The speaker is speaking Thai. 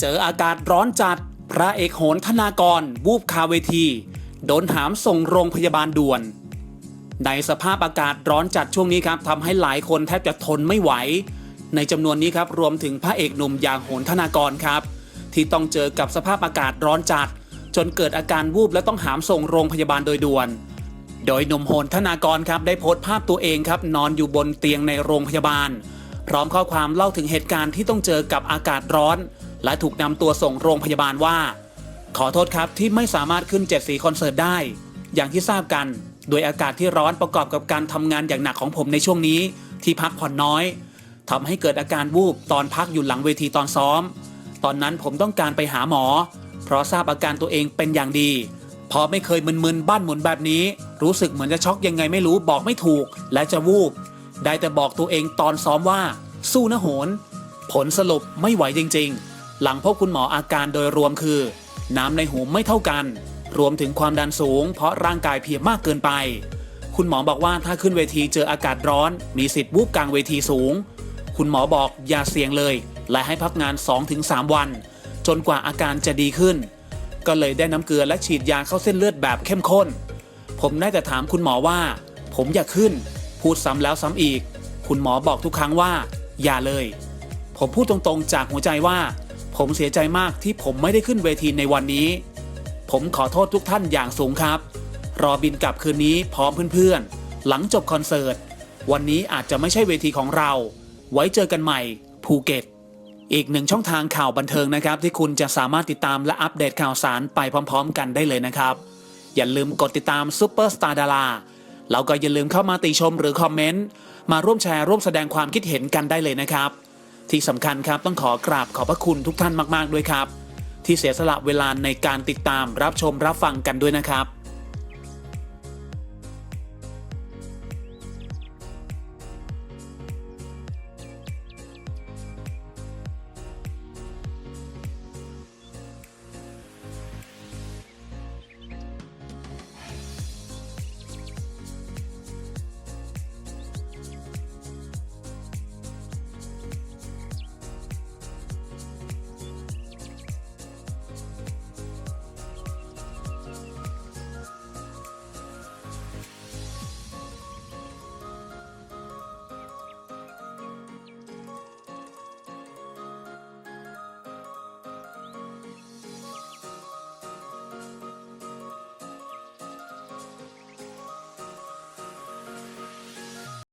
เจออากาศร้อนจัด พระเอกโหนธนากร วูบคาเวที โดนหามส่งโรงพยาบาลด่วน ในสภาพอากาศร้อนจัดช่วงนี้ครับทำให้หลายคนแทบจะทนไม่ไหว ในจำนวนนี้ครับรวมถึงพระเอกหนุ่มอย่างโหนธนากรครับ ที่ต้องเจอกับสภาพอากาศร้อนจัด จนเกิดอาการวูบและต้องหามส่งโรงพยาบาลโดยด่วน โดยหนุ่มโหนธนากรครับได้โพสต์ภาพตัวเองครับนอนอยู่บนเตียงในโรงพยาบาล พร้อมข้อความเล่าถึงเหตุการณ์ที่ต้องเจอกับอากาศร้อน และถูกนำตัวส่งโรงพยาบาลว่า ขอโทษครับที่ไม่สามารถขึ้นเจ็ดสีคอนเสิร์ตได้ อย่างที่ทราบกัน โดยอากาศที่ร้อนประกอบกับการทำงานอย่างหนักของผมในช่วงนี้ ที่พักผ่อนน้อยทำให้เกิดอาการวูบตอนพักอยู่หลังเวทีตอนซ้อม ตอนนั้นผมต้องการไปหาหมอ เพราะทราบอาการตัวเองเป็นอย่างดีพอไม่เคยมึนๆบ้านหมุนแบบนี้ รู้สึกเหมือนจะช็อกยังไงไม่รู้บอกไม่ถูก และจะวูบ ได้แต่บอกตัวเองตอนซ้อมว่า สู้นะโหน ผลสรุปไม่ไหวจริง ๆ หลังพบคุณหมออาการโดยรวมคือ น้ำในหูไม่เท่ากัน รวมถึงความดันสูง เพราะร่างกายเพียมากเกินไป คุณหมอบอกว่าถ้าขึ้นเวทีเจออากาศร้อน มีสิทธิ์วูบกลางเวทีสูง คุณหมอบอกอย่าเสี่ยงเลย และให้พักงาน 2-3 วัน จนกว่าอาการจะดีขึ้น ก็เลยได้น้ำเกลือและฉีดยาเข้าเส้นเลือดแบบเข้มข้น ผมได้แต่ถามคุณหมอว่า ผมอยากขึ้น พูดซ้ำแล้วซ้ำอีก คุณหมอบอกทุกครั้งว่า อย่าเลย ผมพูดตรงๆจากหัวใจว่า ผมเสียใจมากที่ผมไม่ได้ขึ้นเวทีในวันนี้ ผมขอโทษทุกท่านอย่างสูงครับ รอบินกลับคืนนี้พร้อมเพื่อนๆ หลังจบคอนเสิร์ต วันนี้อาจจะไม่ใช่เวทีของเรา ไว้เจอกันใหม่ภูเก็ต อีกหนึ่งช่องทางข่าวบันเทิงนะครับ ที่คุณจะสามารถติดตามและอัปเดตข่าวสารไปพร้อม ๆ กันได้เลยนะครับ อย่าลืมกดติดตามซูเปอร์สตาร์ดาราแล้วก็อย่าลืมเข้ามาติชมหรือคอมเมนต์มาร่วมแชร์ร่วมแสดงความคิดเห็นกันได้เลยนะครับ ที่สำคัญครับต้องขอกราบขอบพระคุณทุกท่านมาก ๆ ด้วยครับ ที่เสียสละเวลาในการติดตามรับชมรับฟังกันด้วยนะครับ